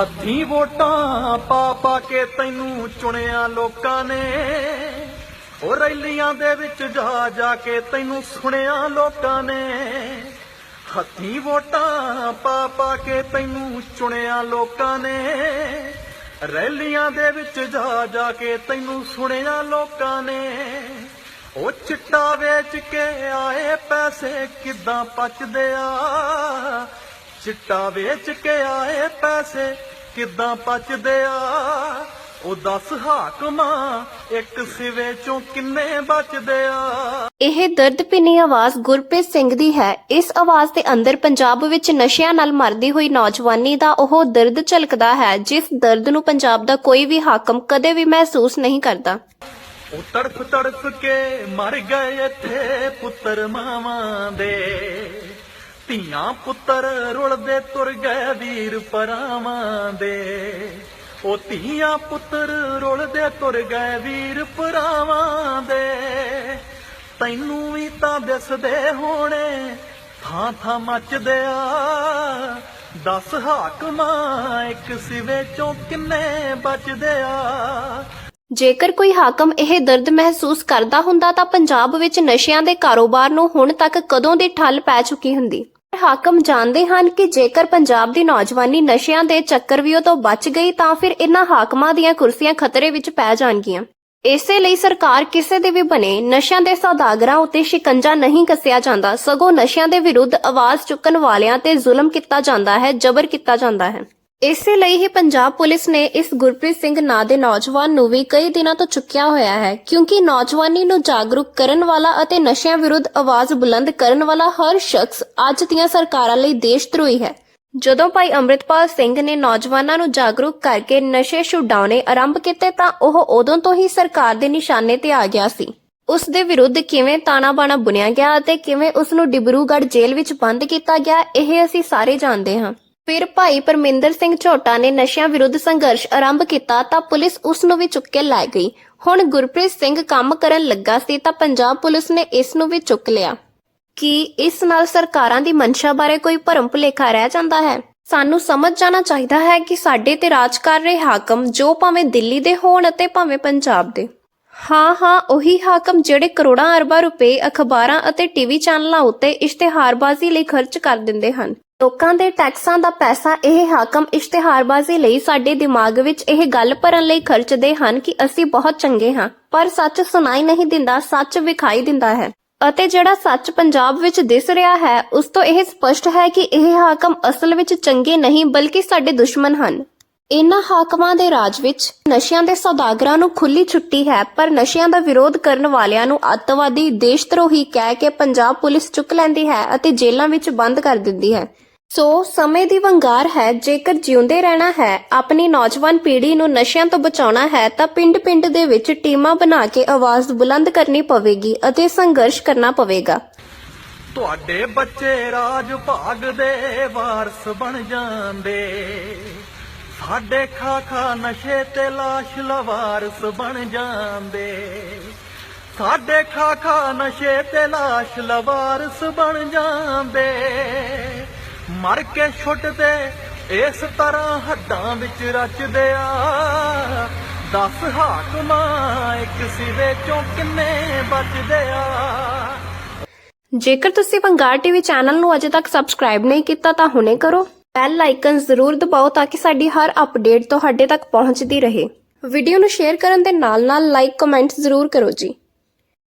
ਹੱਥੀ ਵੋਟਾਂ ਪਾ ਪਾ ਕੇ ਤੈਨੂੰ ਚੁਣਿਆ ਲੋਕਾਂ ਨੇ। ਉਹ ਰੈਲੀਆਂ ਦੇ ਵਿੱਚ ਜਾ ਜਾ ਕੇ ਤੈਨੂੰ ਸੁਣਿਆ ਲੋਕਾਂ ਨੇ। ਹੱਥੀਂ ਵੋਟਾਂ ਪਾ ਪਾ ਕੇ ਤੈਨੂੰ ਚੁਣਿਆ ਲੋਕਾਂ ਨੇ। ਰੈਲੀਆਂ ਦੇ ਵਿੱਚ ਜਾ ਜਾ ਕੇ ਤੈਨੂੰ ਸੁਣਿਆ ਲੋਕਾਂ ਨੇ। ਉਹ ਚਿੱਟਾ ਵੇਚ ਕੇ ਆਏ ਪੈਸੇ ਕਿੱਦਾਂ ਪਚਦੇ ਆ। ਚਿੱਟਾ ਵੇਚ ਕੇ ਆਏ ਪੈਸੇ ਕਿੱਦਾਂ ਪਚਦੇ ਆ? ਉਹ ਦਸ ਹਾਕਮਾਂ ਇੱਕ ਸਿਵੇ ਚੋਂ ਕਿੰਨੇ ਬਚਦੇ ਆ? ਇਹ ਦਰਦ ਭਿੰਨੀ ਆਵਾਜ਼ ਗੁਰਪ੍ਰੀਤ ਸਿੰਘ ਦੀ ਹੈ। ਇਸ ਆਵਾਜ਼ ਦੇ ਅੰਦਰ ਪੰਜਾਬ ਵਿੱਚ ਨਸ਼ਿਆਂ ਨਾਲ ਮਰਦੀ ਹੋਈ ਨੌਜਵਾਨੀ ਦਾ ਉਹ ਦਰਦ ਝਲਕਦਾ ਹੈ ਜਿਸ ਦਰਦ ਨੂੰ ਪੰਜਾਬ ਦਾ ਕੋਈ ਵੀ ਹਾਕਮ ਕਦੇ ਵੀ ਮਹਿਸੂਸ ਨਹੀਂ ਕਰਦਾ। ਉਹ ਤੜਫ ਤੜਫ ਕੇ ਮਰ ਗਏ ਇੱਥੇ ਪੁੱਤਰ ਮਾਵਾਂ ਦੇ। ਧੀਆਂ ਪੁੱਤਰ ਰੁਲਦੇ ਤੁਰ ਗਏ ਵੀਰ ਪਰਾਵਾਂ ਦੇ। ਉਹ ਧੀਆਂ ਪੁੱਤਰ ਰੁਲਦੇ ਤੁਰ ਗਏ ਵੀਰ ਪਰਾਵਾਂ ਦੇ। ਤੈਨੂੰ ਵੀ ਤਾਂ ਦਿਸਦੇ ਹੋਣੇ, ਥਾਂ ਥਾਂ ਮੱਚਦੇ ਆ। ਦਸ ਹਾਕਮਾਂ ਇੱਕ ਸਿਵੇ ਚੋਂ ਕਿੰਨੇ ਬਚਦੇ ਆ। ਜੇਕਰ ਕੋਈ ਹਾਕਮ ਇਹ ਦਰਦ ਮਹਿਸੂਸ ਕਰਦਾ ਹੁੰਦਾ ਤਾਂ ਪੰਜਾਬ ਵਿੱਚ ਨਸ਼ਿਆਂ ਦੇ ਕਾਰੋਬਾਰ ਨੂੰ ਹੁਣ ਤੱਕ ਕਦੋਂ ਦੀ ਠੱਲ ਪੈ ਚੁੱਕੀ ਹੁੰਦੀ? ਹਾਕਮ ਜਾਣਦੇ ਹਨ ਕਿ ਜੇਕਰ ਪੰਜਾਬ ਦੀ ਨੌਜਵਾਨੀ ਨਸ਼ਿਆਂ ਦੇ ਚੱਕਰਵਿਓ ਤੋਂ ਬਚ ਗਈ ਤਾਂ ਫਿਰ ਇਹਨਾਂ ਹਾਕਮਾਂ ਦੀਆਂ ਕੁਰਸੀਆਂ ਖਤਰੇ ਵਿੱਚ ਪੈ ਜਾਣਗੀਆਂ। ਇਸੇ ਲਈ ਸਰਕਾਰ ਕਿਸੇ ਦੇ ਵੀ ਬਣੇ ਨਸ਼ਿਆਂ ਦੇ ਸੌਦਾਗਰਾਂ ਉੱਤੇ ਸ਼ਿਕੰਜਾ ਨਹੀਂ ਕੱਸਿਆ ਜਾਂਦਾ, ਸਗੋਂ ਨਸ਼ਿਆਂ ਦੇ ਵਿਰੁੱਧ ਆਵਾਜ਼ ਚੁੱਕਣ ਵਾਲਿਆਂ ਤੇ ਜ਼ੁਲਮ ਕੀਤਾ ਜਾਂਦਾ ਹੈ, ਜ਼ਬਰ ਕੀਤਾ ਜਾਂਦਾ ਹੈ। ਇਸੇ ਲਈ ਹੀ ਪੰਜਾਬ ਪੁਲਿਸ ਨੇ ਇਸ ਗੁਰਪ੍ਰੀਤ ਸਿੰਘ ਨਾਂ ਦੇ ਨੌਜਵਾਨ ਨੂੰ ਵੀ ਕਈ ਦਿਨਾਂ ਤੋਂ ਚੁੱਕਿਆ ਹੋਇਆ ਹੈ, ਕਿਉਂਕਿ ਨੌਜਵਾਨੀ ਨੂੰ ਜਾਗਰੂਕ ਕਰਨ ਵਾਲਾ ਅਤੇ ਨਸ਼ਿਆਂ ਵਿਰੁੱਧ ਆਵਾਜ਼ ਬੁਲੰਦ ਕਰਨ ਵਾਲਾ ਹਰ ਸ਼ਖਸ ਅੱਜ ਦੀਆਂ ਸਰਕਾਰਾਂ ਲਈ ਦੇਸ਼ਧਰੋਹੀ ਹੈ। ਜਦੋਂ ਭਾਈ ਅੰਮ੍ਰਿਤਪਾਲ ਸਿੰਘ ਨੇ ਨੌਜਵਾਨਾਂ ਨੂੰ ਜਾਗਰੂਕ ਕਰਕੇ ਨਸ਼ੇ ਛੁਡਾਉਣੇ ਆਰੰਭ ਕੀਤੇ ਤਾਂ ਉਹ ਉਦੋਂ ਤੋਂ ਹੀ ਸਰਕਾਰ ਦੇ ਨਿਸ਼ਾਨੇ ਤੇ ਆ ਗਿਆ ਸੀ। ਉਸ ਦੇ ਵਿਰੁੱਧ ਕਿਵੇਂ ਤਾਣਾ ਬਾਣਾ ਬੁਣਿਆ ਗਿਆ ਅਤੇ ਕਿਵੇਂ ਉਸ ਨੂੰ ਡਿਬਰੂਗੜ੍ਹ ਜੇਲ੍ਹ ਵਿੱਚ ਬੰਦ ਕੀਤਾ ਗਿਆ, ਇਹ ਅਸੀਂ ਸਾਰੇ ਜਾਣਦੇ ਹਾਂ। ਫਿਰ ਭਾਈ ਪਰਮਿੰਦਰ ਸਿੰਘ ਝੋਟਾ ਨੇ ਨਸ਼ਿਆਂ ਵਿਰੁੱਧ ਸੰਘਰਸ਼ ਆਰੰਭ ਕੀਤਾ ਤਾਂ ਪੁਲਿਸ ਉਸ ਨੂੰ ਵੀ ਚੁੱਕ ਕੇ ਲੈ ਗਈ। ਹੁਣ ਗੁਰਪ੍ਰੀਤ ਸਿੰਘ ਕੰਮ ਕਰਨ ਲੱਗਾ ਸੀ ਤਾਂ ਪੰਜਾਬ ਪੁਲਿਸ ਨੇ ਇਸ ਨੂੰ ਵੀ ਚੁੱਕ ਲਿਆ। ਕੀ ਇਸ ਨਾਲ ਸਰਕਾਰਾਂ ਦੀ ਮਨਸ਼ਾ ਬਾਰੇ ਕੋਈ ਭਰਮ ਭੁਲੇਖਾ ਰਹਿ ਜਾਂਦਾ ਹੈ? ਸਾਨੂੰ ਸਮਝ ਜਾਣਾ ਚਾਹੀਦਾ ਹੈ ਕਿ ਸਾਡੇ ਤੇ ਰਾਜ ਕਰ ਰਹੇ ਹਾਕਮ ਜੋ ਭਾਵੇਂ ਦਿੱਲੀ ਦੇ ਹੋਣ ਅਤੇ ਭਾਵੇਂ ਪੰਜਾਬ ਦੇ। ਹਾਂ ਹਾਂ, ਉਹੀ ਹਾਕਮ ਜਿਹੜੇ ਕਰੋੜਾਂ ਅਰਬਾਂ ਰੁਪਏ, ਅਖਬਾਰਾਂ ਅਤੇ ਟੀਵੀ ਚੈਨਲਾਂ ਉੱਤੇ ਇਸ਼ਤਿਹਾਰਬਾਜ਼ੀ ਲਈ ਖਰਚ ਕਰ ਦਿੰਦੇ ਹਨ। ਲੋਕਾਂ ਦੇ ਟੈਕਸਾਂ ਦਾ ਪੈਸਾ ਇਹ ਹਾਕਮ ਇਸ਼ਤਿਹਾਰਬਾਜ਼ੀ ਲਈ ਸਾਡੇ ਦਿਮਾਗ ਵਿੱਚ ਇਹ ਗੱਲ ਭਰਨ ਲਈ ਖਰਚਦੇ ਹਨ ਕਿ ਅਸੀਂ ਬਹੁਤ ਚੰਗੇ ਹਾਂ, ਪਰ ਸੱਚ ਸੁਣਾਈ ਨਹੀਂ ਦਿੰਦਾ, ਸੱਚ ਵਿਖਾਈ ਦਿੰਦਾ ਹੈ। ਅਤੇ ਜਿਹੜਾ ਸੱਚ ਪੰਜਾਬ ਵਿੱਚ ਦਿਸ ਰਿਹਾ ਹੈ, ਉਸ ਤੋਂ ਇਹ ਸਪਸ਼ਟ ਹੈ ਕਿ ਇਹ ਹਾਕਮ ਅਸਲ ਵਿੱਚ ਚੰਗੇ ਨਹੀਂ, ਬਲਕਿ ਸਾਡੇ ਦੁਸ਼ਮਣ ਹਨ। ਇਨ੍ਹਾਂ ਹਾਕਮਾਂ ਦੇ ਰਾਜ ਵਿੱਚ ਨਸ਼ਿਆਂ ਦੇ ਸੌਦਾਗਰਾਂ ਨੂੰ ਖੁੱਲੀ ਛੁੱਟੀ ਹੈ, ਪਰ ਨਸ਼ਿਆਂ ਦਾ ਵਿਰੋਧ ਕਰਨ ਵਾਲਿਆਂ ਨੂੰ ਅੱਤਵਾਦੀ, ਦੇਸ਼ਧਰੋਹੀ ਕਹਿ ਕੇ ਪੰਜਾਬ ਪੁਲਿਸ ਚੁੱਕ ਲੈਂਦੀ ਹੈ ਅਤੇ ਜੇਲ੍ਹਾਂ ਵਿੱਚ ਬੰਦ ਕਰ ਦਿੰਦੀ ਹੈ। ਸੋ ਸਮੇਂ ਦੀ ਵੰਗਾਰ ਹੈ, ਜੇਕਰ ਜਿਉਂਦੇ ਰਹਿਣਾ ਹੈ, ਆਪਣੀ ਨੌਜਵਾਨ ਪੀੜ੍ਹੀ ਨੂੰ ਨਸ਼ਿਆਂ ਤੋਂ ਬਚਾਉਣਾ ਹੈ, ਤਾਂ ਪਿੰਡ-ਪਿੰਡ ਦੇ ਵਿੱਚ ਟੀਮਾਂ ਬਣਾ ਕੇ ਆਵਾਜ਼ ਬੁਲੰਦ ਕਰਨੀ ਪਵੇਗੀ ਅਤੇ ਸੰਘਰਸ਼ ਕਰਨਾ ਪਵੇਗਾ। ਤੁਹਾਡੇ ਬੱਚੇ ਰਾਜ ਭਾਗ ਦੇ ਵਾਰਸ ਬਣ ਜਾਂਦੇ। ਸਾਡੇ ਖਾ ਖਾ ਨਸ਼ੇ ਤੇ ਲਾਸ਼ ਲਵਾਰਸ ਬਣ ਜਾਂਦੇ। ਸਾਡੇ ਖਾ ਖਾ ਨਸ਼ੇ ਤੇ ਲਾਸ਼ ਲਵਾਰਸ ਬਣ ਜਾਂਦੇ। ਮਰ ਕੇ ਛੁੱਟਦੇ, ਇਸ ਤਰ੍ਹਾਂ ਹੱਡਾਂ ਵਿੱਚ ਰਚਦੇ ਆ। ਦਸ ਹਾਕਮਾਂ ਇੱਕ ਸਿਵੇ ਚੋਂ ਕਿੰਨੇ ਬਚਦੇ ਆ। ਜੇਕਰ ਤੁਸੀਂ ਵੰਗਾਰ ਟੀਵੀ ਚੈਨਲ ਨੂੰ ਅਜੇ ਤੱਕ ਸਬਸਕ੍ਰਾਈਬ ਨਹੀਂ ਕੀਤਾ, ਤਾਂ ਹੁਣੇ ਕਰੋ। ਬੈਲ ਆਈਕਨ ਜ਼ਰੂਰ ਦਬਾਓ ਤਾਂ ਕਿ ਸਾਡੀ ਹਰ ਅਪਡੇਟ ਤੁਹਾਡੇ ਤੱਕ ਪਹੁੰਚਦੀ ਰਹੇ। ਵੀਡੀਓ ਨੂੰ ਸ਼ੇਅਰ ਕਰਨ ਦੇ ਨਾਲ-ਨਾਲ ਲਾਈਕ, ਕਮੈਂਟ ਜ਼ਰੂਰ ਕਰੋ ਜੀ।